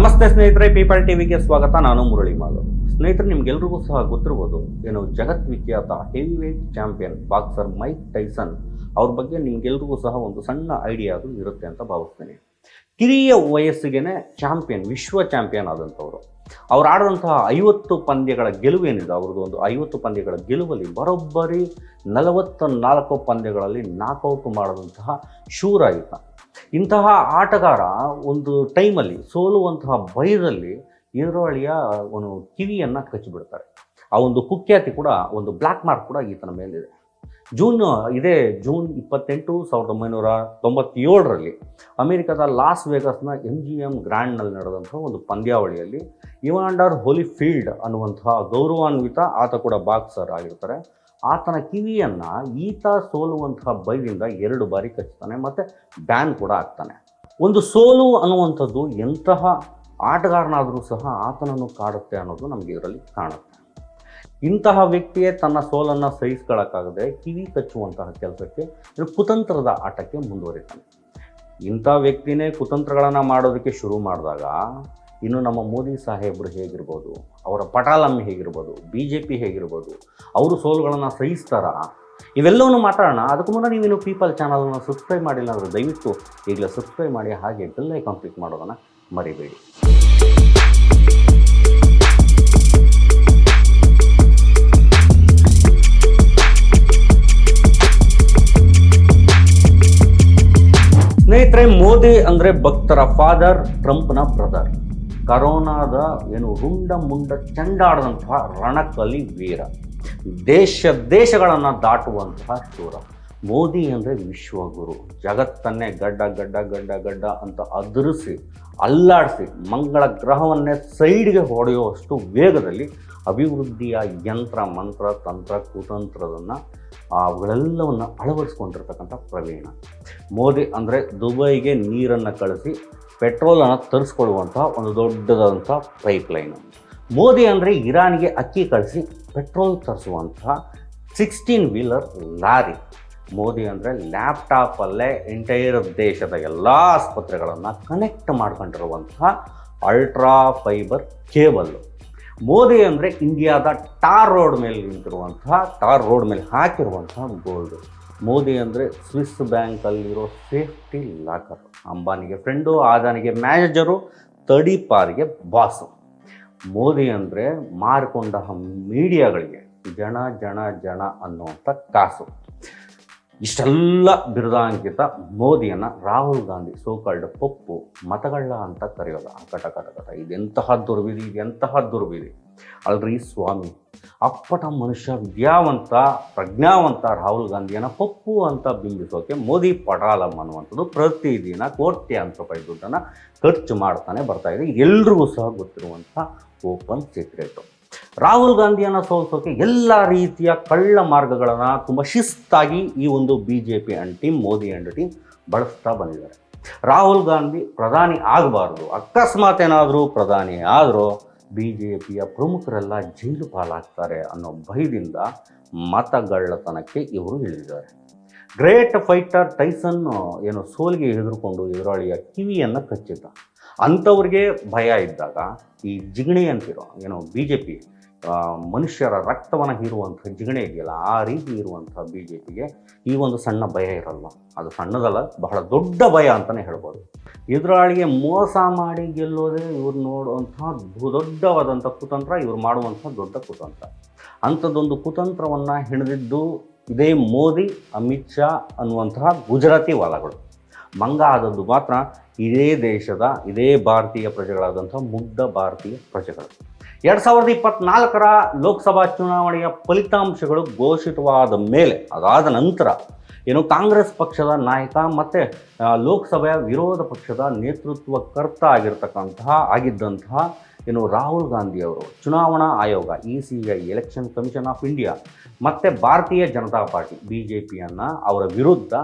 ನಮಸ್ತೆ ಸ್ನೇಹಿತರೆ, ಪೀಪಲ್ ಟಿವಿಗೆ ಸ್ವಾಗತ. ನಾನು ಮುರಳಿ ಮಾಧವ್. ಸ್ನೇಹಿತರೆ, ನಿಮ್ಗೆಲ್ರಿಗೂ ಸಹ ಗೊತ್ತಿರ್ಬೋದು, ಏನು ಜಗತ್ ವಿಖ್ಯಾತ heavy weight champion boxer Mike Tyson ಅವ್ರ ಬಗ್ಗೆ ನಿಮ್ಗೆಲ್ರಿಗೂ ಸಹ ಒಂದು ಸಣ್ಣ ಐಡಿಯಾ ಅದು ಇರುತ್ತೆ ಅಂತ ಭಾವಿಸ್ತೇನೆ. ಕಿರಿಯ ವಯಸ್ಸಿಗೆನೆ ಚಾಂಪಿಯನ್ ವಿಶ್ವ ಚಾಂಪಿಯನ್ ಆದಂಥವ್ರು. ಅವ್ರು ಆಡಿದಂತಹ ಐವತ್ತು ಪಂದ್ಯಗಳ ಗೆಲುವೇನಿದೆ ಅವ್ರದ್ದು ಒಂದು ಐವತ್ತು ಪಂದ್ಯಗಳ ಗೆಲುವಲ್ಲಿ ಬರೋಬ್ಬರಿ ನಲವತ್ತ ನಾಲ್ಕು ಪಂದ್ಯಗಳಲ್ಲಿ ನಾಕೌಟ್ ಮಾಡಿದಂತಹ ಶೂರ ಇಂತಹ ಆಟಗಾರ ಒಂದು ಟೈಮಲ್ಲಿ ಸೋಲುವಂತಹ ಭಯದಲ್ಲಿ ಎದುರಾಳಿಯ ಒಂದು ಕಿವಿಯನ್ನು ಕಚ್ಚಿಬಿಡ್ತಾರೆ. ಆ ಒಂದು ಕುಖ್ಯಾತಿ ಕೂಡ, ಒಂದು ಬ್ಲ್ಯಾಕ್ ಮಾರ್ಕ್ ಕೂಡ ಈತನ ಮೇಲಿದೆ. ಜೂನ್, ಇದೇ ಜೂನ್ ಇಪ್ಪತ್ತೆಂಟು ಸಾವಿರದ ಒಂಬೈನೂರ ತೊಂಬತ್ತೇಳರಲ್ಲಿ ಅಮೆರಿಕದ ಲಾಸ್ ವೇಗಸ್ನ ಎಂ ಜಿ ಎಂ ಗ್ರ್ಯಾಂಡ್ನಲ್ಲಿ ನಡೆದಂಥ ಒಂದು ಪಂದ್ಯಾವಳಿಯಲ್ಲಿ ಇವಾಂಡರ್ ಹೋಲಿಫೀಲ್ಡ್ ಅನ್ನುವಂತಹ ಗೌರವಾನ್ವಿತ ಆತ ಕೂಡ ಬಾಕ್ಸರ್ ಆಗಿರ್ತಾರೆ. ಆತನ ಕಿವಿಯನ್ನು ಈತ ಸೋಲುವಂತಹ ಭಯದಿಂದ ಎರಡು ಬಾರಿ ಕಚ್ತಾನೆ, ಮತ್ತು ಬ್ಯಾನ್ ಕೂಡ ಆಗ್ತಾನೆ ಒಂದು ಸೋಲು ಅನ್ನುವಂಥದ್ದು ಎಂತಹ ಆಟಗಾರನಾದರೂ ಸಹ ಆತನನ್ನು ಕಾಡುತ್ತೆ ಅನ್ನೋದು ನಮಗೆ ಇದರಲ್ಲಿ ಕಾಣುತ್ತೆ. ಇಂತಹ ವ್ಯಕ್ತಿಯೇ ತನ್ನ ಸೋಲನ್ನು ಸಹಿಸ್ಕೊಳ್ಳೋಕ್ಕಾಗದೆ ಕಿವಿ ಕಚ್ಚುವಂತಹ ಕೆಲಸಕ್ಕೆ ಕುತಂತ್ರದ ಆಟಕ್ಕೆ ಮುಂದುವರಿತಾನೆ. ಇಂಥ ವ್ಯಕ್ತಿನೇ ಕುತಂತ್ರಗಳನ್ನು ಮಾಡೋದಕ್ಕೆ ಶುರು ಮಾಡಿದಾಗ ಇನ್ನು ನಮ್ಮ ಮೋದಿ ಸಾಹೇಬರು ಹೇಗಿರ್ಬೋದು, ಅವರ ಪಟಾಲಮ್ಮಿ ಹೇಗಿರ್ಬೋದು ಬಿ ಜೆ ಪಿ ಹೇಗಿರ್ಬೋದು, ಅವರು ಸೋಲುಗಳನ್ನು ಸಹಿಸ್ತಾರಾ? ಇವೆಲ್ಲವನ್ನು ಮಾತಾಡೋಣ. ಅದಕ್ಕೂ ಮುನ್ನ ನೀವೇನು ಪೀಪಲ್ ಚಾನಲನ್ನು ಸಬ್ಸ್ಕ್ರೈಬ್ ಮಾಡಿಲ್ಲ ಅಂದರೆ ದಯವಿಟ್ಟು ಈಗಲೇ ಸಬ್ಸ್ಕ್ರೈಬ್ ಮಾಡಿ, ಹಾಗೆ ಬೆಲ್ ಕಂಪ್ಲೀಟ್ ಮಾಡೋದನ್ನು ಮರಿಬೇಡಿ. ಸ್ನೇಹಿತರೆ, ಮೋದಿ ಅಂದರೆ ಭಕ್ತರ ಫಾದರ್ ಟ್ರಂಪ್ನ ಬ್ರದರ್ ಕರೋನಾದ ಏನು ರುಂಡ ಮುಂಡ ಚಂಡಾಡದಂತಹ ರಣಕಲಿ ವೀರ. ದೇಶ ದೇಶಗಳನ್ನು ದಾಟುವಂತಹ ಶೂರ. ಮೋದಿ ಅಂದರೆ ವಿಶ್ವಗುರು. ಜಗತ್ತನ್ನೇ ಗಡ್ಡ ಗಡ್ಡ ಗಡ್ಡ ಗಡ್ಡ ಅಂತ ಅದರಿಸಿ, ಅಲ್ಲಾಡಿಸಿ, ಮಂಗಳ ಗ್ರಹವನ್ನೇ ಸೈಡ್ಗೆ ಹೊಡೆಯುವಷ್ಟು ವೇಗದಲ್ಲಿ ಅಭಿವೃದ್ಧಿಯ ಯಂತ್ರ, ಮಂತ್ರ, ತಂತ್ರ, ಕುತಂತ್ರದನ್ನು ಅವುಗಳೆಲ್ಲವನ್ನು ಅಳವಡಿಸ್ಕೊಂಡಿರ್ತಕ್ಕಂಥ ಪ್ರವೀಣ. ಮೋದಿ ಅಂದರೆ ದುಬೈಗೆ ನೀರನ್ನು ಕಳಿಸಿ ಪೆಟ್ರೋಲನ್ನು ತರಿಸ್ಕೊಳ್ಳುವಂಥ ಒಂದು ದೊಡ್ಡದಾದಂಥ ಪೈಪ್ಲೈನು ಮೋದಿ ಅಂದರೆ ಇರಾನ್ಗೆ ಅಕ್ಕಿ ಕಳಿಸಿ ಪೆಟ್ರೋಲ್ ತರಿಸುವಂಥ ಸಿಕ್ಸ್ಟೀನ್ ವೀಲರ್ ಲಾರಿ. ಮೋದಿ ಅಂದರೆ ಲ್ಯಾಪ್ಟಾಪಲ್ಲೇ ಎಂಟೈರ್ ದೇಶದ ಎಲ್ಲ ಆಸ್ಪತ್ರೆಗಳನ್ನು ಕನೆಕ್ಟ್ ಮಾಡ್ಕೊಂಡಿರುವಂಥ ಅಲ್ಟ್ರಾ ಫೈಬರ್ ಕೇಬಲ್ಲು ಮೋದಿ ಅಂದರೆ ಇಂಡಿಯಾದ ಟಾರ್ ರೋಡ್ ಮೇಲೆ ನಿಂತಿರುವಂಥ ಟಾರ್ ರೋಡ್ ಮೇಲೆ ಹಾಕಿರುವಂಥ ಗೋಲ್ಡ್ ಮೋದಿ ಅಂದರೆ ಸ್ವಿಸ್ ಬ್ಯಾಂಕಲ್ಲಿರೋ ಸೇಫ್ಟಿ ಲಾಕರ್. ಅಂಬಾನಿಗೆ ಫ್ರೆಂಡು ಆದಾನಿಗೆ ಮ್ಯಾನೇಜರು ತಡಿಪಾರಿಗೆ ಬಾಸು ಮೋದಿ ಅಂದರೆ ಮಾರಿಕೊಂಡ ಮೀಡಿಯಾಗಳಿಗೆ ಜನ ಜನ ಜನ ಅನ್ನುವಂಥ ಕಾಸು. ಇಷ್ಟೆಲ್ಲ ಬಿರುದಾಂಕಿತ ಮೋದಿಯನ್ನು ರಾಹುಲ್ ಗಾಂಧಿ ಸೋಕಾಲ್ಡ್ ಪಪ್ಪು ಮತಗಳ್ಳ ಅಂತ ಕರೆಯೋದು. ಅಕಟ ಕಟ ಕಟ. ಇದೆಂತಹ ದುರ್ವಿಧಿ ಇದೆಂತಹ ದುರ್ವಿಧಿ. ಅಲ್ರಿ ಸ್ವಾಮಿ ಅಪ್ಪಟ ಮನುಷ್ಯ, ವಿದ್ಯಾವಂತ, ಪ್ರಜ್ಞಾವಂತ ರಾಹುಲ್ ಗಾಂಧಿಯನ್ನು ಪಪ್ಪು ಅಂತ ಬಿಂಬಿಸೋಕೆ ಮೋದಿ ಪಟಾಲಂ ಅನ್ನುವಂಥದ್ದು ಪ್ರತಿದಿನ ಕೋಟ್ಯಾಂತರ ರೂಪಾಯಿ ದುಡ್ಡನ್ನು ಖರ್ಚು ಮಾಡ್ತಾನೆ ಬರ್ತಾ ಇದೆ. ಎಲ್ರಿಗೂ ಸಹ ಗೊತ್ತಿರುವಂಥ ಓಪನ್ ಸೀಕ್ರೆಟು ರಾಹುಲ್ ಗಾಂಧಿಯನ್ನು ಸೋಲಿಸೋಕೆ ಎಲ್ಲ ರೀತಿಯ ಕಳ್ಳ ಮಾರ್ಗಗಳನ್ನು ತುಂಬ ಶಿಸ್ತಾಗಿ ಈ ಒಂದು B J P and team Modi and team ಬಳಸ್ತಾ ಬಂದಿದ್ದಾರೆ. ರಾಹುಲ್ ಗಾಂಧಿ ಪ್ರಧಾನಿ ಆಗಬಾರ್ದು. ಅಕಸ್ಮಾತ್ ಏನಾದರೂ ಪ್ರಧಾನಿ ಆದರೂ ಬಿ ಜೆ ಪಿಯ ಪ್ರಮುಖರೆಲ್ಲ ಜೈಲು ಪಾಲಾಗ್ತಾರೆ ಅನ್ನೋ ಭಯದಿಂದ ಮತಗಳ್ಳತನಕ್ಕೆ ಇವರು ಇಳಿದಿದ್ದಾರೆ. ಗ್ರೇಟ್ ಫೈಟರ್ ಟೈಸನ್ ಏನು ಸೋಲಿಗೆ ಹೆದರ್ಕೊಂಡು ಎದುರಾಳಿಯ ಕಿವಿಯನ್ನು ಕಚ್ಚಿದ್ದ. ಅಂಥವ್ರಿಗೆ ಭಯ ಇದ್ದಾಗ ಈ ಜಿಗಣೆ ಅಂತಿರೋ ಏನು ಬಿ ಜೆ ಪಿ ಮನುಷ್ಯರ ರಕ್ತವನ್ನು ಹೀರುವಂಥ ಜಿಗಣೆ ಇದೆಯಲ್ಲ, ಆ ರೀತಿ ಇರುವಂಥ ಬಿ ಜೆ ಪಿಗೆ ಈ ಒಂದು ಸಣ್ಣ ಭಯ ಇರಲ್ಲ. ಅದು ಸಣ್ಣದಲ್ಲ, ಬಹಳ ದೊಡ್ಡ ಭಯ ಅಂತಲೇ ಹೇಳ್ಬೋದು. ಎದುರಾಳಿಗೆ ಮೋಸ ಮಾಡಿ ಗೆಲ್ಲೋದೇ ಇವ್ರು ನೋಡುವಂಥ ದೊಡ್ಡವಾದಂಥ ಕುತಂತ್ರ, ಇವ್ರು ಮಾಡುವಂಥ ದೊಡ್ಡ ಕುತಂತ್ರ. ಅಂಥದ್ದೊಂದು ಕುತಂತ್ರವನ್ನು ಹಿಡಿದಿದ್ದು ಇದೇ ಮೋದಿ, ಅಮಿತ್ ಶಾ ಅನ್ನುವಂತಹ ಗುಜರಾತಿ ವಾಲಗಳು ಮಂಗ ಆದದ್ದು ಮಾತ್ರ ಇದೇ ದೇಶದ, ಇದೇ ಭಾರತೀಯ ಪ್ರಜೆಗಳಾದಂಥ ಮುಗ್ಧ ಭಾರತೀಯ ಪ್ರಜೆಗಳು. ಎರಡು ಸಾವಿರದ ಇಪ್ಪತ್ನಾಲ್ಕರ ಲೋಕಸಭಾ ಚುನಾವಣೆಯ ಫಲಿತಾಂಶಗಳು ಘೋಷಿತವಾದ ಮೇಲೆ, ಅದಾದ ನಂತರ ಏನು ಕಾಂಗ್ರೆಸ್ ಪಕ್ಷದ ನಾಯಕ ಮತ್ತು ಲೋಕಸಭೆಯ ವಿರೋಧ ಪಕ್ಷದ ನೇತೃತ್ವಕರ್ತ ಆಗಿರ್ತಕ್ಕಂತಹ, ಆಗಿದ್ದಂತಹ ಏನು ರಾಹುಲ್ ಗಾಂಧಿ ಅವರು, ಚುನಾವಣಾ ಆಯೋಗ E C I election commission of India, ಮತ್ತು Bharatiya Janata party B J ಪಿಯನ್ನು ಅವರ ವಿರುದ್ಧ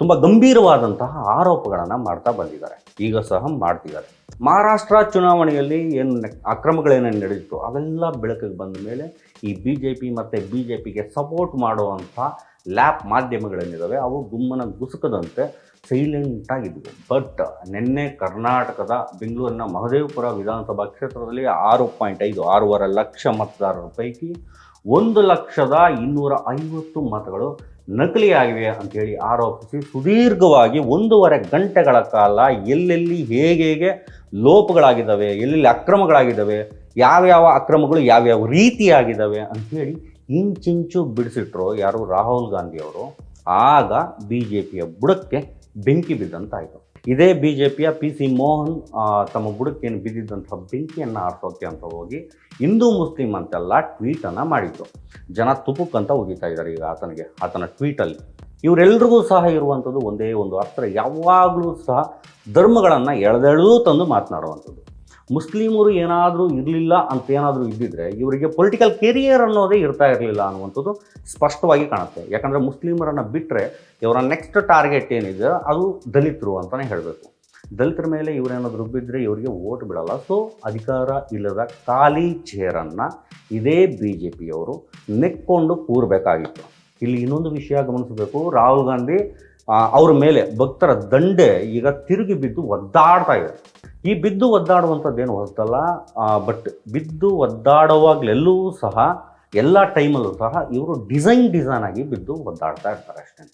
ತುಂಬ ಗಂಭೀರವಾದಂತಹ ಆರೋಪಗಳನ್ನು ಮಾಡ್ತಾ ಬಂದಿದ್ದಾರೆ. ಈಗ ಸಹ ಮಾಡ್ತಿದ್ದಾರೆ. ಮಹಾರಾಷ್ಟ್ರ ಚುನಾವಣೆಯಲ್ಲಿ ಏನು ಅಕ್ರಮಗಳೇನೇನು ನಡೆಯಿತು ಅವೆಲ್ಲ ಬೆಳಕಿಗೆ ಬಂದ ಮೇಲೆ ಈ ಬಿ ಜೆ ಪಿ ಮತ್ತು ಬಿ ಜೆ ಪಿಗೆ ಸಪೋರ್ಟ್ ಮಾಡುವಂಥ ಲ್ಯಾಪ್ ಮಾಧ್ಯಮಗಳೇನಿದ್ದಾವೆ ಅವು ಗುಮ್ಮನ ಗುಸುಕದಂತೆ ಸೈಲೆಂಟ್ ಆಗಿದ್ದವು ಬಟ್ ನಿನ್ನೆ ಕರ್ನಾಟಕದ ಬೆಂಗಳೂರಿನ ಮಹದೇವಪುರ ವಿಧಾನಸಭಾ ಕ್ಷೇತ್ರದಲ್ಲಿ ಆರು ಪಾಯಿಂಟ್ ಐದು, ಆರೂವರೆ ಲಕ್ಷ ಮತದಾರರ ಪೈಕಿ ಒಂದು ಲಕ್ಷದ ಇನ್ನೂರ ಐವತ್ತು ಮತಗಳು ನಕಲಿಯಾಗಿವೆ ಅಂತೇಳಿ ಆರೋಪಿಸಿ ಸುದೀರ್ಘವಾಗಿ ಒಂದೂವರೆ ಗಂಟೆಗಳ ಕಾಲ ಎಲ್ಲೆಲ್ಲಿ ಹೇಗೆ ಹೇಗೆ ಲೋಪಗಳಾಗಿದ್ದಾವೆ, ಎಲ್ಲೆಲ್ಲಿ ಅಕ್ರಮಗಳಾಗಿದ್ದಾವೆ, ಯಾವ್ಯಾವ ಅಕ್ರಮಗಳು, ಯಾವ್ಯಾವ ರೀತಿಯಾಗಿದ್ದಾವೆ ಅಂಥೇಳಿ ಇಂಚಿಂಚು ಬಿಡಿಸಿಟ್ರು ಯಾರು ರಾಹುಲ್ ಗಾಂಧಿ ಅವರು, ಆಗ ಬಿ ಜೆ ಪಿಯ ಬುಡಕ್ಕೆ ಬೆಂಕಿ ಬಿದ್ದಂತಾಯಿತು. ಇದೇ ಬಿ ಜೆ ಪಿಯ ಪಿ ಸಿ ಮೋಹನ್ ತಮ್ಮ ಬುಡಕ್ಕೇನು ಬಿದ್ದಿದ್ದಂಥ ಬೆಂಕಿಯನ್ನು ಆರಿಸೋಕೆ ಅಂತ ಹೋಗಿ ಹಿಂದೂ ಮುಸ್ಲಿಂ ಅಂತೆಲ್ಲ ಟ್ವೀಟನ್ನು ಮಾಡಿದ್ರು ಜನ ತುಪುಕ್ಕಂತ ಉಗಿತಾ ಇದ್ದಾರೆ ಈಗ ಆತನಿಗೆ, ಆತನ ಟ್ವೀಟಲ್ಲಿ. ಇವರೆಲ್ರಿಗೂ ಸಹ ಇರುವಂಥದ್ದು ಒಂದೇ ಒಂದು ಅರ್ಥ, ಯಾವಾಗಲೂ ಸಹ ಧರ್ಮಗಳನ್ನು ಎಳೆದೆಳೆದೂ ತಂದು ಮಾತನಾಡುವಂಥದ್ದು. ಮುಸ್ಲಿಮರು ಏನಾದರೂ ಇರಲಿಲ್ಲ ಅಂತ ಏನಾದರೂ ಇದ್ದಿದ್ರೆ ಇವರಿಗೆ ಪೊಲಿಟಿಕಲ್ ಕೆರಿಯರ್ ಅನ್ನೋದೇ ಇರ್ತಾ ಇರಲಿಲ್ಲ ಅನ್ನುವಂಥದ್ದು ಸ್ಪಷ್ಟವಾಗಿ ಕಾಣುತ್ತೆ. ಯಾಕಂದರೆ ಮುಸ್ಲಿಮರನ್ನು ಬಿಟ್ಟರೆ ಇವರ ನೆಕ್ಸ್ಟ್ ಟಾರ್ಗೆಟ್ ಏನಿದೆ ಅದು ದಲಿತರು ಅಂತಲೇ ಹೇಳಬೇಕು. ದಲಿತರ ಮೇಲೆ ಇವರೇನಾದರೂ ರುಬ್ಬಿದ್ರೆ ಇವರಿಗೆ ಓಟ್ ಬಿಡಲ್ಲ. ಸೊ ಅಧಿಕಾರ ಇಲ್ಲದ ಖಾಲಿ ಚೇರನ್ನು ಇದೇ ಬಿ ಜೆ ಪಿಯವರು ನೆಕ್ಕೊಂಡು ಕೂರಬೇಕಾಗಿತ್ತು. ಇಲ್ಲಿ ಇನ್ನೊಂದು ವಿಷಯ ಗಮನಿಸಬೇಕು. ರಾಹುಲ್ ಗಾಂಧಿ ಅವ್ರ ಮೇಲೆ ಭಕ್ತರ ದಂಡೆ ಈಗ ತಿರುಗಿ ಬಿದ್ದು ಒದ್ದಾಡ್ತಾ ಇದೆ ಈ ಬಿದ್ದು ಒದ್ದಾಡುವಂಥದ್ದೇನು ಹೊಸದಲ್ಲ ಬಟ್ ಬಿದ್ದು ಒದ್ದಾಡುವಾಗಲೆಲ್ಲೂ ಸಹ ಎಲ್ಲ ಟೈಮಲ್ಲೂ ಸಹ ಇವರು ಡಿಸೈನ್ ಡಿಸೈನ್ ಆಗಿ ಬಿದ್ದು ಒದ್ದಾಡ್ತಾ ಇರ್ತಾರೆ ಅಷ್ಟೇ.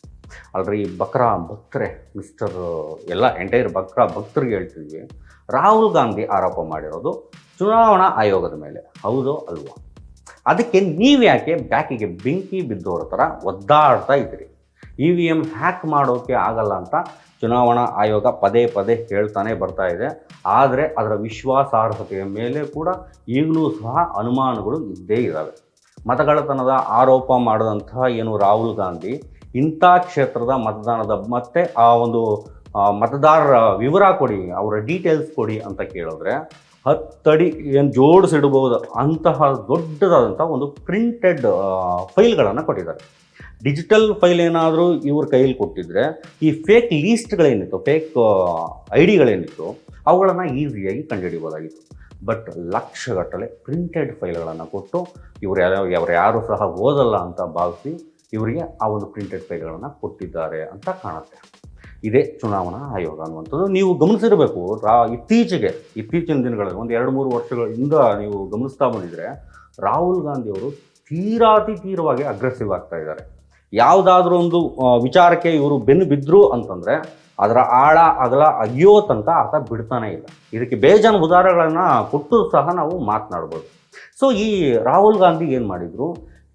ಅಲ್ರಿ ಬಕ್ರಾ ಭಕ್ತರೆ, ಮಿಸ್ಟರ್ ಎಲ್ಲ ಎಂಟೈರ್ ಬಕ್ರಾ ಭಕ್ತರಿಗೆ ಹೇಳ್ತಿದ್ವಿ. ರಾಹುಲ್ ಗಾಂಧಿ ಆರೋಪ ಮಾಡಿರೋದು ಚುನಾವಣಾ ಆಯೋಗದ ಮೇಲೆ. ಹೌದು ಅಲ್ವೋ? ಅದಕ್ಕೆ ನೀವು ಯಾಕೆ ಬ್ಯಾಕಿಗೆ ಬೆಂಕಿ ಬಿದ್ದೋರ ಥರ ಒದ್ದಾಡ್ತಾ ಇದ್ದೀರಿ ಇ ವಿ ಎಂ ಹ್ಯಾಕ್ ಮಾಡೋಕ್ಕೆ ಆಗಲ್ಲ ಅಂತ ಚುನಾವಣಾ ಆಯೋಗ ಪದೇ ಪದೇ ಹೇಳ್ತಾನೆ ಬರ್ತಾ ಇದೆ. ಆದರೆ ಅದರ ವಿಶ್ವಾಸಾರ್ಹತೆಯ ಮೇಲೆ ಕೂಡ ಈಗಲೂ ಸಹ ಅನುಮಾನಗಳು ಇದ್ದೇ ಇದ್ದಾವೆ ಮತಗಳತನದ ಆರೋಪ ಮಾಡಿದಂತಹ ಏನು ರಾಹುಲ್ ಗಾಂಧಿ, ಇಂಥ ಕ್ಷೇತ್ರದ ಮತದಾನದ ಮತ್ತೆ ಆ ಒಂದು ಮತದಾರರ ವಿವರ ಕೊಡಿ, ಅವರ ಡೀಟೇಲ್ಸ್ ಕೊಡಿ ಅಂತ ಕೇಳಿದ್ರೆ ಹತ್ತಡಿ ಏನು ಜೋಡಿಸಿಡಬಹುದು ಅಂತಹ ದೊಡ್ಡದಾದಂಥ ಒಂದು ಪ್ರಿಂಟೆಡ್ ಫೈಲ್ಗಳನ್ನು ಕೊಟ್ಟಿದ್ದಾರೆ. ಡಿಜಿಟಲ್ ಫೈಲ್ ಏನಾದರೂ ಇವ್ರ ಕೈಯಲ್ಲಿ ಕೊಟ್ಟಿದ್ರೆ, ಈ ಫೇಕ್ ಲೀಸ್ಟ್ಗಳೇನಿತ್ತು ಫೇಕ್ ಐ ಡಿಗಳೇನಿತ್ತು ಅವುಗಳನ್ನು ಈಸಿಯಾಗಿ ಕಂಡುಹಿಡಿಯಬಹುದಾಗಿತ್ತು ಬಟ್ ಲಕ್ಷಗಟ್ಟಲೆ ಪ್ರಿಂಟೆಡ್ ಫೈಲ್ಗಳನ್ನು ಕೊಟ್ಟು, ಇವರು ಯಾರು ಅವ್ರು ಯಾರು ಸಹ ಓದಲ್ಲ ಅಂತ ಭಾವಿಸಿ, ಇವರಿಗೆ ಆ ಒಂದು ಪ್ರಿಂಟೆಡ್ ಫೈಲ್ಗಳನ್ನು ಕೊಟ್ಟಿದ್ದಾರೆ ಅಂತ ಕಾಣುತ್ತೆ. ಇದೇ ಚುನಾವಣಾ ಆಯೋಗ ಅನ್ನುವಂಥದ್ದು. ನೀವು ಗಮನಿಸಿರಬೇಕು, ರಾ, ಇತ್ತೀಚೆಗೆ, ಇತ್ತೀಚಿನ ದಿನಗಳಲ್ಲಿ, ಒಂದು ಎರಡು ಮೂರು ವರ್ಷಗಳಿಂದ ನೀವು ಗಮನಿಸ್ತಾ ಬಂದಿದ್ರೆ, ರಾಹುಲ್ ಗಾಂಧಿ ಅವರು ತೀರಾತಿ ತೀರವಾಗಿ ಅಗ್ರೆಸಿವ್ ಆಗ್ತಾ ಇದ್ದಾರೆ. ಯಾವುದಾದ್ರೂ ಒಂದು ವಿಚಾರಕ್ಕೆ ಇವರು ಬೆನ್ನು ಬಿದ್ದರು ಅಂತಂದರೆ ಅದರ ಆಳ, ಅಗಲ ಅಗಿಯೋ ತನಕ ಆತ ಬಿಡ್ತಾನೆ ಇಲ್ಲ. ಇದಕ್ಕೆ ಬೇಜಾನ್ ಉದಾಹರಣೆಗಳನ್ನು ಕೊಟ್ಟು ಸಹ ನಾವು ಮಾತನಾಡ್ಬೋದು. ಸೊ ಈ ರಾಹುಲ್ ಗಾಂಧಿ ಏನು ಮಾಡಿದರು?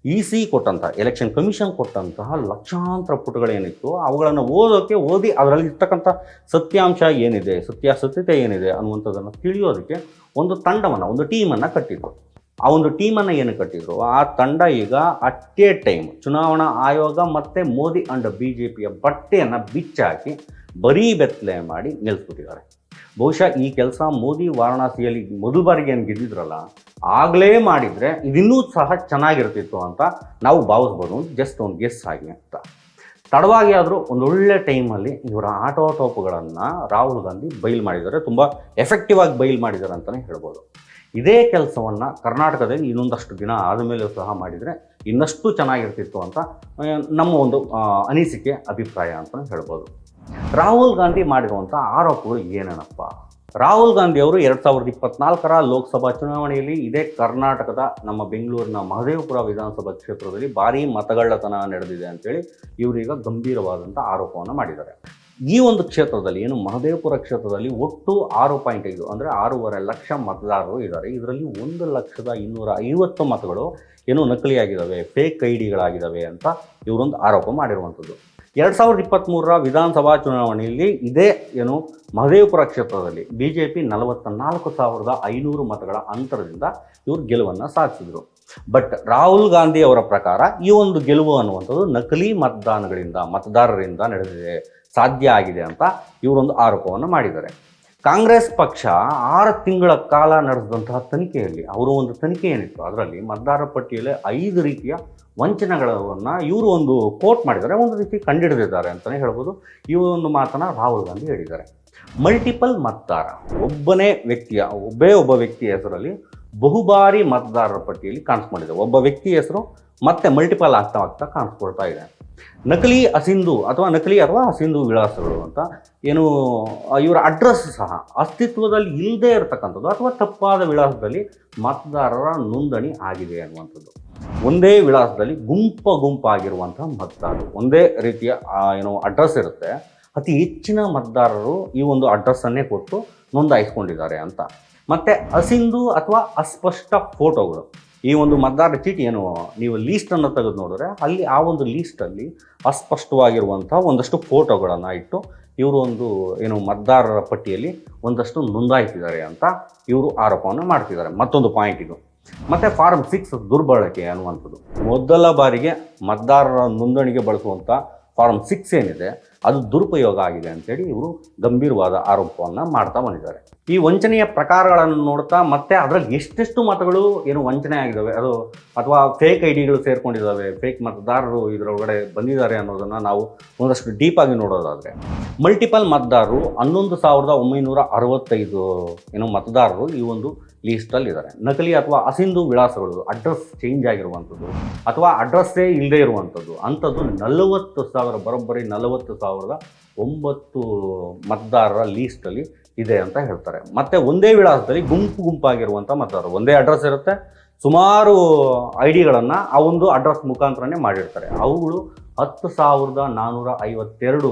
ಇ ಸಿ ಕೊಟ್ಟಂತಹ ಎಲೆಕ್ಷನ್ ಕಮಿಷನ್ ಕೊಟ್ಟಂತಹ ಲಕ್ಷಾಂತರ ಪುಟಗಳೇನಿತ್ತು ಅವುಗಳನ್ನು ಓದೋಕ್ಕೆ ಓದಿ ಅದರಲ್ಲಿ ಇರ್ತಕ್ಕಂಥ ಸತ್ಯಾಂಶ ಏನಿದೆ, ಸತ್ಯಾಸತ್ಯತೆ ಏನಿದೆ ಅನ್ನುವಂಥದ್ದನ್ನು ತಿಳಿಯೋದಕ್ಕೆ ಒಂದು ತಂಡವನ್ನು, ಒಂದು ಟೀಮನ್ನು ಕಟ್ಟಿದ್ರು. ಆ ಒಂದು ಟೀಮನ್ನು ಏನು ಕಟ್ಟಿದ್ರು? ಆ ತಂಡ ಈಗ ಅಟ್ ಎ ಟೈಮ್ ಚುನಾವಣಾ ಆಯೋಗ ಮತ್ತು ಮೋದಿ ಅಂಡ್ ಬಿ ಜೆ ಪಿಯ ಬಟ್ಟೆಯನ್ನು ಬಿಚ್ಚಾಕಿ ಬರೀ ಬೆತ್ತಲೆ ಮಾಡಿ ನಿಲ್ಸ್ಬಿಟ್ಟಿದ್ದಾರೆ. ಬಹುಶಃ ಈ ಕೆಲಸ ಮೋದಿ ವಾರಣಾಸಿಯಲ್ಲಿ ಮೊದಲ ಬಾರಿಗೆ ಏನು ಗೆದ್ದಿದ್ರಲ್ಲ, ಆಗಲೇ ಮಾಡಿದರೆ ಇದಿನ್ನೂ ಸಹ ಚೆನ್ನಾಗಿರ್ತಿತ್ತು ಅಂತ ನಾವು ಭಾವಿಸ್ಬೋದು. ಜಸ್ಟ್ ಒಂದು ಗೆಸ್ ಆಗಿ ಅಂತ. ತಡವಾಗಿ ಆದರೂ ಒಂದೊಳ್ಳೆ ಟೈಮಲ್ಲಿ ಇವರ ಆಟೋಟೋಪುಗಳನ್ನು ರಾಹುಲ್ ಗಾಂಧಿ ಬಯಲು ಮಾಡಿದ್ದಾರೆ. ತುಂಬ ಎಫೆಕ್ಟಿವ್ ಆಗಿ ಬೈಲ್ ಮಾಡಿದ್ದಾರೆ ಅಂತಲೇ ಹೇಳ್ಬೋದು. ಇದೇ ಕೆಲಸವನ್ನು ಕರ್ನಾಟಕದಲ್ಲಿ ಇನ್ನೊಂದಷ್ಟು ದಿನ ಆದಮೇಲೆ ಸಹ ಮಾಡಿದರೆ ಇನ್ನಷ್ಟು ಚೆನ್ನಾಗಿರ್ತಿತ್ತು ಅಂತ ನಮ್ಮ ಒಂದು ಅನಿಸಿಕೆ, ಅಭಿಪ್ರಾಯ ಅಂತ ಹೇಳ್ಬೋದು. ರಾಹುಲ್ ಗಾಂಧಿ ಮಾಡಿರುವಂಥ ಆರೋಪಗಳು ಏನೇನಪ್ಪ? ರಾಹುಲ್ ಗಾಂಧಿ ಅವರು ಎರಡು ಸಾವಿರದ ಇಪ್ಪತ್ನಾಲ್ಕರ ಲೋಕಸಭಾ ಚುನಾವಣೆಯಲ್ಲಿ ಇದೇ ಕರ್ನಾಟಕದ ನಮ್ಮ ಬೆಂಗಳೂರಿನ ಮಹದೇವಪುರ ವಿಧಾನಸಭಾ ಕ್ಷೇತ್ರದಲ್ಲಿ ಭಾರೀ ಮತಗಳ್ಳತನ ನಡೆದಿದೆ ಅಂತೇಳಿ ಇವರೀಗ ಗಂಭೀರವಾದಂಥ ಆರೋಪವನ್ನು ಮಾಡಿದ್ದಾರೆ. ಈ ಒಂದು ಕ್ಷೇತ್ರದಲ್ಲಿ ಏನು ಮಹದೇವಪುರ ಕ್ಷೇತ್ರದಲ್ಲಿ ಒಟ್ಟು ಆರು ಪಾಯಿಂಟ್ ಐದು, ಅಂದರೆ ಆರೂವರೆ ಲಕ್ಷ ಮತದಾರರು ಇದ್ದಾರೆ. ಇದರಲ್ಲಿ ಒಂದು ಲಕ್ಷದ ಇನ್ನೂರ ಐವತ್ತು ಮತಗಳು ಏನು ನಕಲಿಯಾಗಿದ್ದಾವೆ ಫೇಕ್ ಐ ಡಿಗಳಾಗಿದ್ದಾವೆ ಅಂತ ಇವರೊಂದು ಆರೋಪ ಮಾಡಿರುವಂಥದ್ದು. ಎರಡು ಸಾವಿರದ ಇಪ್ಪತ್ತ್ಮೂರರ ವಿಧಾನಸಭಾ ಚುನಾವಣೆಯಲ್ಲಿ ಇದೇ ಏನು ಮಹದೇವಪುರ ಕ್ಷೇತ್ರದಲ್ಲಿ ಬಿ ಜೆ ಪಿ ನಲವತ್ತ ನಾಲ್ಕು ಸಾವಿರದ ಐನೂರು ಮತಗಳ ಅಂತರದಿಂದ ಇವರು ಗೆಲುವನ್ನು ಸಾಧಿಸಿದರು. ಬಟ್ ರಾಹುಲ್ ಗಾಂಧಿ ಅವರ ಪ್ರಕಾರ ಈ ಒಂದು ಗೆಲುವು ಅನ್ನುವಂಥದ್ದು ನಕಲಿ ಮತದಾನಗಳಿಂದ, ಮತದಾರರಿಂದ ನಡೆದಿದೆ. ಸಾಧ್ಯ ಆಗಿದೆ ಅಂತ ಇವರೊಂದು ಆರೋಪವನ್ನು ಮಾಡಿದ್ದಾರೆ. ಕಾಂಗ್ರೆಸ್ ಪಕ್ಷ ಆರು ತಿಂಗಳ ಕಾಲ ನಡೆಸಿದಂತಹ ತನಿಖೆಯಲ್ಲಿ, ಅವರು ಒಂದು ತನಿಖೆ ಏನಿತ್ತು, ಅದರಲ್ಲಿ ಮತದಾರ ಪಟ್ಟಿಯಲ್ಲಿ ಐದು ರೀತಿಯ ವಂಚನೆಗಳನ್ನು ಇವರು ಒಂದು ಕೋಟ್ ಮಾಡಿದ್ದಾರೆ, ಒಂದು ರೀತಿ ಕಂಡಿಡಿದಿದ್ದಾರೆ ಅಂತಲೇ ಹೇಳ್ಬೋದು. ಈ ಒಂದು ಮಾತನ್ನು ರಾಹುಲ್ ಗಾಂಧಿ ಹೇಳಿದ್ದಾರೆ. ಮಲ್ಟಿಪಲ್ ಮತದಾರ, ಒಬ್ಬನೇ ವ್ಯಕ್ತಿಯ, ಒಬ್ಬೇ ಒಬ್ಬ ವ್ಯಕ್ತಿಯ ಹೆಸರಲ್ಲಿ ಬಹುಬಾರಿ ಮತದಾರರ ಪಟ್ಟಿಯಲ್ಲಿ ಕಾಣಿಸ್ಕೊಂಡಿದೆ. ಒಬ್ಬ ವ್ಯಕ್ತಿ ಹೆಸರು ಮತ್ತೆ ಮಲ್ಟಿಪಲ್ ಆಗ್ತಾ ಆಗ್ತಾ ಕಾಣಿಸ್ಕೊಳ್ತಾ ಇದೆ. ನಕಲಿ ಅಸಿಂಧು ಅಥವಾ ನಕಲಿ ಅಥವಾ ಅಸಿಂಧು ವಿಳಾಸಗಳು ಅಂತ ಏನು ಇವರ ಅಡ್ರೆಸ್ ಸಹ ಅಸ್ತಿತ್ವದಲ್ಲಿ ಇಲ್ಲದೆ ಇರತಕ್ಕಂಥದ್ದು ಅಥವಾ ತಪ್ಪಾದ ವಿಳಾಸದಲ್ಲಿ ಮತದಾರರ ನೋಂದಣಿ ಆಗಿದೆ ಅನ್ನುವಂಥದ್ದು. ಒಂದೇ ವಿಳಾಸದಲ್ಲಿ ಗುಂಪ ಗುಂಪಾಗಿರುವಂತಹ ಮತದಾರರು, ಒಂದೇ ರೀತಿಯ ಏನು ಅಡ್ರೆಸ್ ಇರುತ್ತೆ. ಅತಿ ಹೆಚ್ಚಿನ ಮತದಾರರು ಈ ಒಂದು ಅಡ್ರೆಸ್ಸನ್ನೇ ಕೊಟ್ಟು ನೋಂದಾಯಿಸ್ಕೊಂಡಿದ್ದಾರೆ ಅಂತ. ಮತ್ತೆ ಅಸಿಂಧು ಅಥವಾ ಅಸ್ಪಷ್ಟ ಫೋಟೋಗಳು. ಈ ಒಂದು ಮತದಾರರ ಚೀಟಿ ಏನು, ನೀವು ಲೀಸ್ಟನ್ನು ತೆಗೆದು ನೋಡಿದ್ರೆ ಅಲ್ಲಿ ಆ ಒಂದು ಲೀಸ್ಟಲ್ಲಿ ಅಸ್ಪಷ್ಟವಾಗಿರುವಂಥ ಒಂದಷ್ಟು ಫೋಟೋಗಳನ್ನು ಇಟ್ಟು ಇವರು ಒಂದು ಏನು ಮತದಾರರ ಪಟ್ಟಿಯಲ್ಲಿ ಒಂದಷ್ಟು ನೋಂದಾಯಿಸಿದ್ದಾರೆ ಅಂತ ಇವರು ಆರೋಪವನ್ನು ಮಾಡ್ತಿದ್ದಾರೆ. ಮತ್ತೊಂದು ಪಾಯಿಂಟ್ ಇದು. ಮತ್ತು ಫಾರ್ಮ್ ಸಿಕ್ಸ್ ದುರ್ಬಳಕೆ ಅನ್ನುವಂಥದ್ದು. ಮೊದಲ ಬಾರಿಗೆ ಮತದಾರರ ನೋಂದಣಿಗೆ ಬಳಸುವಂಥ ಫಾರ್ಮ್ ಸಿಕ್ಸ್ ಏನಿದೆ ಅದು ದುರುಪಯೋಗ ಆಗಿದೆ ಅಂತೇಳಿ ಇವರು ಗಂಭೀರವಾದ ಆರೋಪವನ್ನು ಮಾಡ್ತಾ ಬಂದಿದ್ದಾರೆ. ಈ ವಂಚನೆಯ ಪ್ರಕಾರಗಳನ್ನು ನೋಡ್ತಾ ಮತ್ತೆ ಅದರಲ್ಲಿ ಎಷ್ಟೆಷ್ಟು ಮತಗಳು ಏನು ವಂಚನೆ ಆಗಿದ್ದಾವೆ, ಅದು ಅಥವಾ ಫೇಕ್ ಐ ಡಿಗಳು ಸೇರ್ಕೊಂಡಿದ್ದಾವೆ ಫೇಕ್ ಮತದಾರರು ಇದರೊಳಗಡೆ ಬಂದಿದ್ದಾರೆ ಅನ್ನೋದನ್ನು ನಾವು ಒಂದಷ್ಟು ಡೀಪಾಗಿ ನೋಡೋದಾದರೆ ಮಲ್ಟಿಪಲ್ ಮತದಾರರು ಹನ್ನೊಂದು ಸಾವಿರದ ಒಂಬೈನೂರ ಅರವತ್ತೈದು ಏನು ಮತದಾರರು ಈ ಒಂದು ಲೀಸ್ಟಲ್ಲಿ ಇದ್ದಾರೆ. ನಕಲಿ ಅಥವಾ ಅಸಿಂಧು ವಿಳಾಸಗಳು ಅಡ್ರೆಸ್ ಚೇಂಜ್ ಆಗಿರುವಂಥದ್ದು ಅಥವಾ ಅಡ್ರೆಸ್ಸೇ ಇಲ್ಲದೆ ಇರುವಂಥದ್ದು, ಅಂಥದ್ದು ನಲವತ್ತು ಸಾವಿರ, ಬರೋಬ್ಬರಿ ನಲವತ್ತು ಸಾವಿರದ ಒಂಬತ್ತು ಮತದಾರರ ಲೀಸ್ಟಲ್ಲಿ ಇದೆ ಅಂತ ಹೇಳ್ತಾರೆ. ಮತ್ತೆ ಒಂದೇ ವಿಳಾಸದಲ್ಲಿ ಗುಂಪು ಗುಂಪಾಗಿರುವಂಥ ಮತದಾರರು. ಒಂದೇ ಅಡ್ರೆಸ್ ಇರುತ್ತೆ. ಸುಮಾರು ಐ ಡಿಗಳನ್ನು ಆ ಒಂದು ಅಡ್ರೆಸ್ ಮುಖಾಂತರನೇ ಮಾಡಿರ್ತಾರೆ. ಅವುಗಳು ಹತ್ತು ಸಾವಿರದ ನಾನ್ನೂರ ಐವತ್ತೆರಡು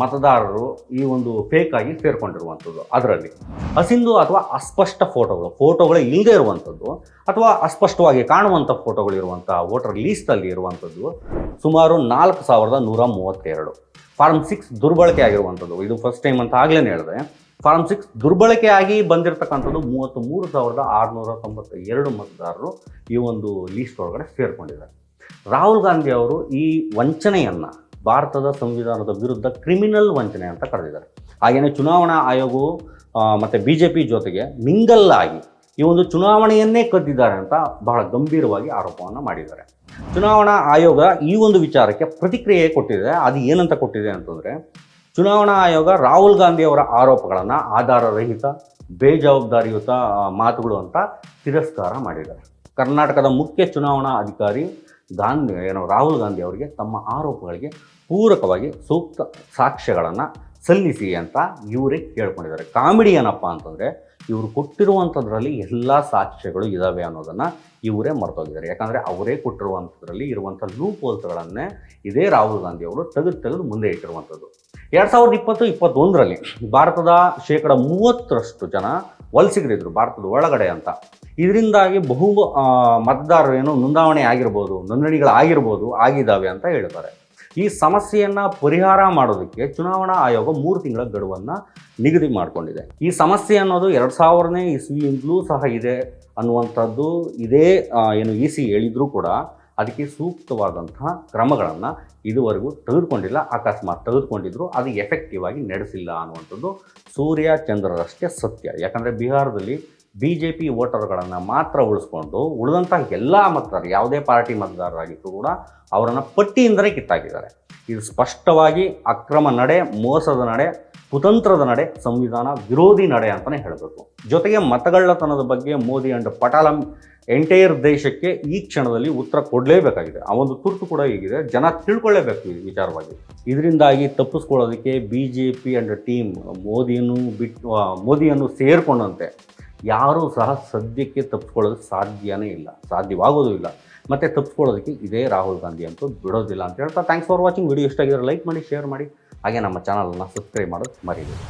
ಮತದಾರರು ಈ ಒಂದು ಫೇಕ್ ಆಗಿ ಸೇರ್ಕೊಂಡಿರುವಂಥದ್ದು ಅದರಲ್ಲಿ. ಅಸಿಂಧು ಅಥವಾ ಅಸ್ಪಷ್ಟ ಫೋಟೋಗಳು ಫೋಟೋಗಳೇ ಇಲ್ಲದೆ ಇರುವಂಥದ್ದು ಅಥವಾ ಅಸ್ಪಷ್ಟವಾಗಿ ಕಾಣುವಂಥ ಫೋಟೋಗಳು ಇರುವಂಥ ವೋಟರ್ ಲೀಸ್ಟಲ್ಲಿ ಇರುವಂಥದ್ದು ಸುಮಾರು ನಾಲ್ಕು ಸಾವಿರದ ನೂರ ಮೂವತ್ತೆರಡು. ಫಾರ್ಮ್ ಸಿಕ್ಸ್ ದುರ್ಬಳಕೆ ಆಗಿರುವಂಥದ್ದು. ಇದು ಫಸ್ಟ್ ಟೈಮ್ ಅಂತ ಆಗಲೇ ಹೇಳಿದೆ. ಫಾರ್ಮ್ ಸಿಕ್ಸ್ ದುರ್ಬಳಕೆ ಆಗಿ ಬಂದಿರತಕ್ಕಂಥದ್ದು ಮೂವತ್ತು ಮೂರು ಸಾವಿರದ ಆರುನೂರ ತೊಂಬತ್ತ ಎರಡು ಮತದಾರರು ಈ ಒಂದು ಲೀಸ್ಟ್ ಒಳಗಡೆ ಸೇರ್ಕೊಂಡಿದ್ದಾರೆ. ರಾಹುಲ್ ಗಾಂಧಿ ಅವರು ಈ ವಂಚನೆಯನ್ನು ಭಾರತದ ಸಂವಿಧಾನದ ವಿರುದ್ಧ ಕ್ರಿಮಿನಲ್ ವಂಚನೆ ಅಂತ ಕರೆದಿದ್ದಾರೆ. ಹಾಗೆಯೇ ಚುನಾವಣಾ ಆಯೋಗವು ಮತ್ತು ಬಿ ಜೆ ಪಿ ಜೊತೆಗೆ ಮಿಂಗಲ್ ಆಗಿ ಈ ಒಂದು ಚುನಾವಣೆಯನ್ನೇ ಕದ್ದಿದ್ದಾರೆ ಅಂತ ಬಹಳ ಗಂಭೀರವಾಗಿ ಆರೋಪವನ್ನು ಮಾಡಿದ್ದಾರೆ. ಚುನಾವಣಾ ಆಯೋಗ ಈ ಒಂದು ವಿಚಾರಕ್ಕೆ ಪ್ರತಿಕ್ರಿಯೆ ಕೊಟ್ಟಿದೆ. ಅದು ಏನಂತ ಕೊಟ್ಟಿದೆ ಅಂತಂದರೆ, ಚುನಾವಣಾ ಆಯೋಗ ರಾಹುಲ್ ಗಾಂಧಿ ಅವರ ಆರೋಪಗಳನ್ನು ಆಧಾರರಹಿತ, ಬೇಜವಾಬ್ದಾರಿಯುತ ಮಾತುಗಳು ಅಂತ ತಿರಸ್ಕಾರ ಮಾಡಿದ್ದಾರೆ. ಕರ್ನಾಟಕದ ಮುಖ್ಯ ಚುನಾವಣಾ ಅಧಿಕಾರಿ ಗಾಂಧಿ, ಏನೋ, ರಾಹುಲ್ ಗಾಂಧಿ ಅವರಿಗೆ ತಮ್ಮ ಆರೋಪಗಳಿಗೆ ಪೂರಕವಾಗಿ ಸೂಕ್ತ ಸಾಕ್ಷ್ಯಗಳನ್ನು ಸಲ್ಲಿಸಿ ಅಂತ ಇವರೇ ಕೇಳ್ಕೊಂಡಿದ್ದಾರೆ. ಕಾಮಿಡಿ ಏನಪ್ಪ ಅಂತಂದರೆ ಇವರು ಕೊಟ್ಟಿರುವಂಥದ್ರಲ್ಲಿ ಎಲ್ಲ ಸಾಕ್ಷ್ಯಗಳು ಇದ್ದಾವೆ ಅನ್ನೋದನ್ನು ಇವರೇ ಮರ್ತೋಗಿದ್ದಾರೆ. ಯಾಕಂದರೆ ಅವರೇ ಕೊಟ್ಟಿರುವಂಥದ್ರಲ್ಲಿ ಇರುವಂಥ ಲೂಪ್ ಹೋಲ್ಸ್ಗಳನ್ನೇ ಇದೇ ರಾಹುಲ್ ಗಾಂಧಿ ಅವರು ತೆಗೆದು ತೆಗೆದು ಮುಂದೆ ಇಟ್ಟಿರುವಂಥದ್ದು. ಎರಡು ಸಾವಿರದ ಇಪ್ಪತ್ತು, ಇಪ್ಪತ್ತೊಂದರಲ್ಲಿ ಭಾರತದ ಶೇಕಡ ಮೂವತ್ತರಷ್ಟು ಜನ ವಲಸಿಗರಿದ್ರು, ಭಾರತದ ಒಳಗಡೆ ಅಂತ. ಇದರಿಂದಾಗಿ ಬಹು ಮತದಾರರು ಏನು ನೋಂದಾವಣೆ ಆಗಿರ್ಬೋದು, ನೋಂದಣಿಗಳಾಗಿರ್ಬೋದು, ಆಗಿದ್ದಾವೆ ಅಂತ ಹೇಳ್ತಾರೆ ಈ ಸಮಸ್ಯೆಯನ್ನು ಪರಿಹಾರ ಮಾಡೋದಕ್ಕೆ ಚುನಾವಣಾ ಆಯೋಗ ಮೂರು ತಿಂಗಳ ಗಡುವನ್ನು ನಿಗದಿ ಮಾಡಿಕೊಂಡಿದೆ. ಈ ಸಮಸ್ಯೆ ಅನ್ನೋದು ಎರಡು ಸಾವಿರನೇ ಇಸ್ವಿಯಿಂದಲೂ ಸಹ ಇದೆ ಅನ್ನುವಂಥದ್ದು ಇದೇ ಏನು ಇ ಸಿ ಹೇಳಿದರೂ ಕೂಡ ಅದಕ್ಕೆ ಸೂಕ್ತವಾದಂತಹ ಕ್ರಮಗಳನ್ನು ಇದುವರೆಗೂ ತೆಗೆದುಕೊಂಡಿಲ್ಲ. ಅಕಸ್ಮಾತ್ ತೆಗೆದುಕೊಂಡಿದ್ರು, ಅದು ಎಫೆಕ್ಟಿವ್ ಆಗಿ ನಡೆಸಿಲ್ಲ ಅನ್ನುವಂಥದ್ದು ಸೂರ್ಯ ಚಂದ್ರರಷ್ಟೇ ಸತ್ಯ. ಯಾಕಂದರೆ ಬಿಹಾರದಲ್ಲಿ ಬಿ ಜೆ ಪಿ ವೋಟರ್ಗಳನ್ನು ಮಾತ್ರ ಉಳಿಸ್ಕೊಂಡು ಉಳಿದಂಥ ಎಲ್ಲ ಮತದಾರರು, ಯಾವುದೇ ಪಾರ್ಟಿ ಮತದಾರರಾಗಿದ್ದರೂ ಕೂಡ ಅವರನ್ನು ಪಟ್ಟಿಯಿಂದಲೇ ಕಿತ್ತಾಕಿದ್ದಾರೆ. ಇದು ಸ್ಪಷ್ಟವಾಗಿ ಅಕ್ರಮ ನಡೆ, ಮೋಸದ ನಡೆ, ಕುತಂತ್ರದ ನಡೆ, ಸಂವಿಧಾನ ವಿರೋಧಿ ನಡೆ ಅಂತಲೇ ಹೇಳಬೇಕು. ಜೊತೆಗೆ ಮತಗಳ್ಳತನದ ಬಗ್ಗೆ ಮೋದಿ ಅಂಡ್ ಪಟಾಲಂ ಎಂಟೈರ್ ದೇಶಕ್ಕೆ ಈ ಕ್ಷಣದಲ್ಲಿ ಉತ್ತರ ಕೊಡಲೇಬೇಕಾಗಿದೆ. ಆ ಒಂದು ತುರ್ತು ಕೂಡ ಹೀಗಿದೆ. ಜನ ತಿಳ್ಕೊಳ್ಳೇಬೇಕು ಈ ವಿಚಾರವಾಗಿ. ಇದರಿಂದಾಗಿ ತಪ್ಪಿಸ್ಕೊಳ್ಳೋದಕ್ಕೆ B J P and team ಮೋದಿಯನ್ನು ಬಿಟ್ಟು ಮೋದಿಯನ್ನು ಸೇರಿಕೊಂಡಂತೆ. ಯಾರೂ ಸಹ ಸದ್ಯಕ್ಕೆ ತಪ್ಪಿಸ್ಕೊಳ್ಳೋದಕ್ಕೆ ಸಾಧ್ಯವೇ ಇಲ್ಲ, ಸಾಧ್ಯವಾಗೋದು ಇಲ್ಲ. ಮತ್ತು ತಪ್ಪಿಸ್ಕೊಳ್ಳೋದಕ್ಕೆ ಇದೇ ರಾಹುಲ್ ಗಾಂಧಿ ಅಂತೂ ಬಿಡೋದಿಲ್ಲ ಅಂತ ಹೇಳ್ತಾ ಥ್ಯಾಂಕ್ಸ್ ಫಾರ್ ವಾಚಿಂಗ್ ವಿಡಿಯೋ ಇಷ್ಟ ಆಗಿದ್ರೆ ಲೈಕ್ ಮಾಡಿ ಶೇರ್ ಮಾಡಿ. ಹಾಗೆ ನಮ್ಮ ಚಾನಲನ್ನು ಸಬ್ಸ್ಕ್ರೈಬ್ ಮಾಡೋದು ಮರಿಬೇಡಿ.